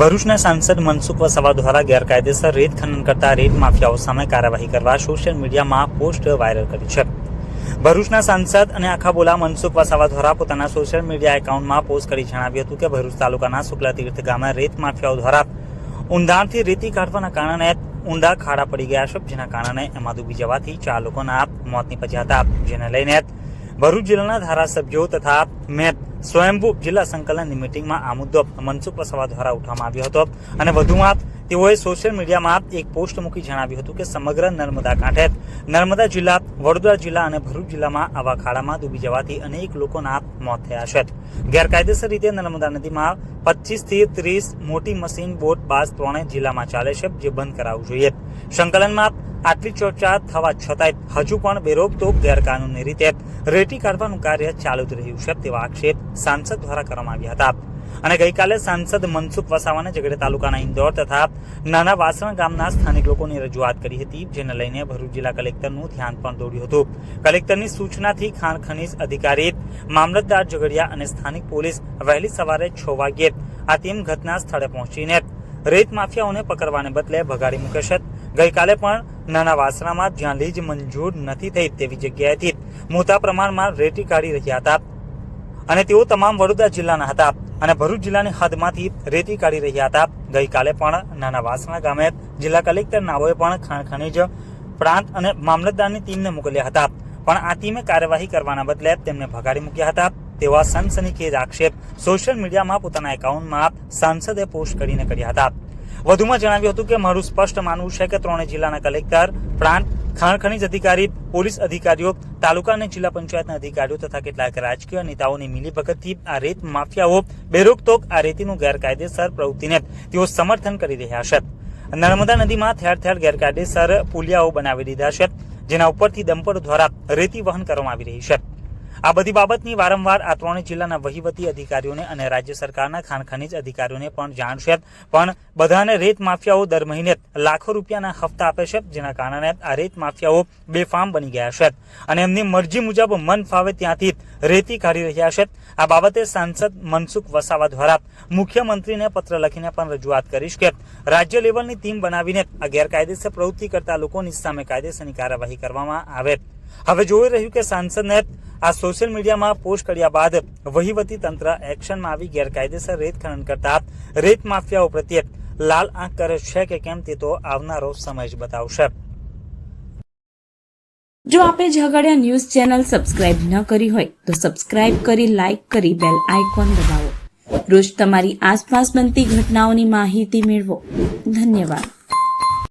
ભરૂચના સાંસદ મનસુખ વસાવા દ્વારા ગેરકાયદેસર રેત ખનન કરતા રેત માફિયાઓ સામે કાર્યવાહી કરવા સોશિયલ મીડિયામાં પોસ્ટ વાયરલ કરી છે. ભરૂચના સાંસદ અને આખા બોલા મનસુખ વસાવા દ્વારા પોતાના સોશિયલ મીડિયા એકાઉન્ટમાં પોસ્ટ કરી જણાવ્યું હતું કે ભરૂચ તાલુકાના શુક્લા તીર્થ ગામે રેત માફિયાઓ દ્વારા ઊંડાણથી રેતી કાઢવાના કારણે ઊંડા ખાડા પડી ગયા છે, જેના કારણે એમાં ડૂબી જવાથી ચાર લોકોના મોત નીપજ્યા હતા. જેને લઈને ભરૂચ જિલ્લાના ધારાસભ્યો તથા મેં સ્વયંભૂ જિલ્લા સંકલનની મિટિંગમાં આ મુદ્દો મનસુખ વસાવા દ્વારા ઉઠાવવામાં આવ્યો હતો. અને વધુમાં તેઓએ સોશિયલ મીડિયામાં એક પોસ્ટ મૂકી જણાવ્યું હતું કે સમગ્ર નર્મદા કાંઠે નર્મદા જિલ્લા, વડોદરા જિલ્લા અને ભરૂચ જિલ્લામાં આવા ખાડામાં ડૂબી જવાથી અનેક લોકોના મોત થયા છે. ગેરકાયદેસર રીતે નર્મદા નદીમાં પચીસથી ત્રીસ મોટી મશીન, બોટ, બાસ ત્રણેય જિલ્લામાં ચાલે છે જે બંધ કરાવવું જોઈએ. સંકલનમાં આટલી ચર્ચા થવા છતાંય હજુ પણ બેરોકટોક ગેરકાનૂની રીતે રેટી કાઢવાનું કાર્ય ચાલુ જ રહ્યું છે તેવા આક્ષેપ સાંસદ દ્વારા કરવામાં આવ્યા હતા. અને ગઈકાલે સાંસદ મનસુખ વસાવાને ઝઘડે તાલુકાના ઇન્દોર તથા નાના વાસણ ગામના સ્થાનિક લોકોની રજૂઆત કરી હતી, જેને લઈને ભરૂચ જિલ્લા કલેક્ટરનું ધ્યાન પણ દોડ્યું હતું. કલેક્ટરની સૂચનાથી ખાણ ખનીજ અધિકારી, મામલતદાર ઝઘડિયા અને સ્થાનિક પોલીસ વહેલી સવારે છ વાગ્યે આ ટીમ ઘટના સ્થળે પહોંચીને રેત માફિયાઓને પકડવાને બદલે ભગાડી મૂકે છે. ગઈકાલે પણ નાના વાસણામાં જ્યાં લીજ મંજૂર નથી થઈ તેવી જગ્યાએથી મોટા પ્રમાણમાં રેતી કાઢી રહ્યા હતા. અને તેઓ તમામ વડોદરા જિલ્લાના હતા. અને ભરૂચ જિલ્લાની હદમાંથી રેતી કાઢી રહ્યા હતા. ગઈકાલે પણ નાના વાસણા ગામે જિલ્લા કલેક્ટર નાઓએ પણ ખાણ ખનીજ, પ્રાંત અને મામલતદારની ટીમને મોકલ્યા હતા. પણ આ ટીમે કાર્યવાહી કરવાના બદલે તેમને ભગાડી મૂક્યા હતા. તેવા સનસનીખેજ આક્ષેપ સોશિયલ મીડિયામાં પોતાના એકાઉન્ટમાં સાંસદે પોસ્ટ કરીને કર્યા હતા. વધુમાં જણાવ્યું હતું કે મારું સ્પષ્ટ માનવું છે કે ત્રણેય જિલ્લાના કલેક્ટર, પ્રાંત ખાણ ખનીજ અધિકારી, પોલીસ અધિકારીઓ, તાલુકા અને જિલ્લા પંચાયતના અધિકારીઓ તથા કેટલાક રાજકીય નેતાઓની મિલીભગતથી આ રેત માફિયાઓ બેરોકટોક આ રેતીનું ગેરકાયદેસર પ્રવૃત્તિને તેઓ સમર્થન કરી રહ્યા છે. નર્મદા નદીમાં ઠેર ઠેર ગેરકાયદેસર પુલિયાઓ બનાવી દીધા છે, જેના ઉપરથી દંપતો દ્વારા રેતી વહન કરવામાં આવી રહી છે. આ બધી બાબતની વારંવાર આ ત્રણેય જિલ્લાના વહીવટી અધિકારીઓને અને રાજ્ય સરકારના ખાણ ખનીજ અધિકારીઓને પણ જાણ છે. પણ બધાને રેત માફિયાઓ દર મહિને લાખો રૂપિયાના હપ્તા આપે છે, જેના કારણે આ રેત માફિયાઓ બેફામ બની ગયા છે. અને એમની મરજી મુજબ મન ફાવે ત્યાંથી રેતી કાઢી રહ્યા છે. આ બાબતે સાંસદ મનસુખ વસાવા દ્વારા મુખ્યમંત્રીને પત્ર લખીને પણ રજૂઆત કરીશ કે રાજ્ય લેવલની ટીમ બનાવીને આ ગેરકાયદેસર પ્રવૃત્તિ કરતા લોકોની સામે કાયદેસરની કાર્યવાહી કરવામાં આવે. હવે જોઈ રહ્યું કે સાંસદને આ સોશિયલ મીડિયામાં પોસ્ટ કર્યા બાદ વહીવટી તંત્ર એક્શનમાં આવી ગેરકાયદેસર રેત ખનન કરતા રેત માફિયાઓ પ્રત્યે લાલ આંખ કરે છે કે કેમ તે તો આવનારો સમય જ બતાવશે. જો આપે ઝઘડિયા ન્યૂઝ ચેનલ સબસ્ક્રાઇબ ન કરી હોય, તો સબસ્ક્રાઇબ કરી, લાઇક કરી, બેલ આઇકોન દબાવો. રોજ તમારી આસપાસ બનતી ઘટનાઓની માહિતી મેળવો. ધન્યવાદ.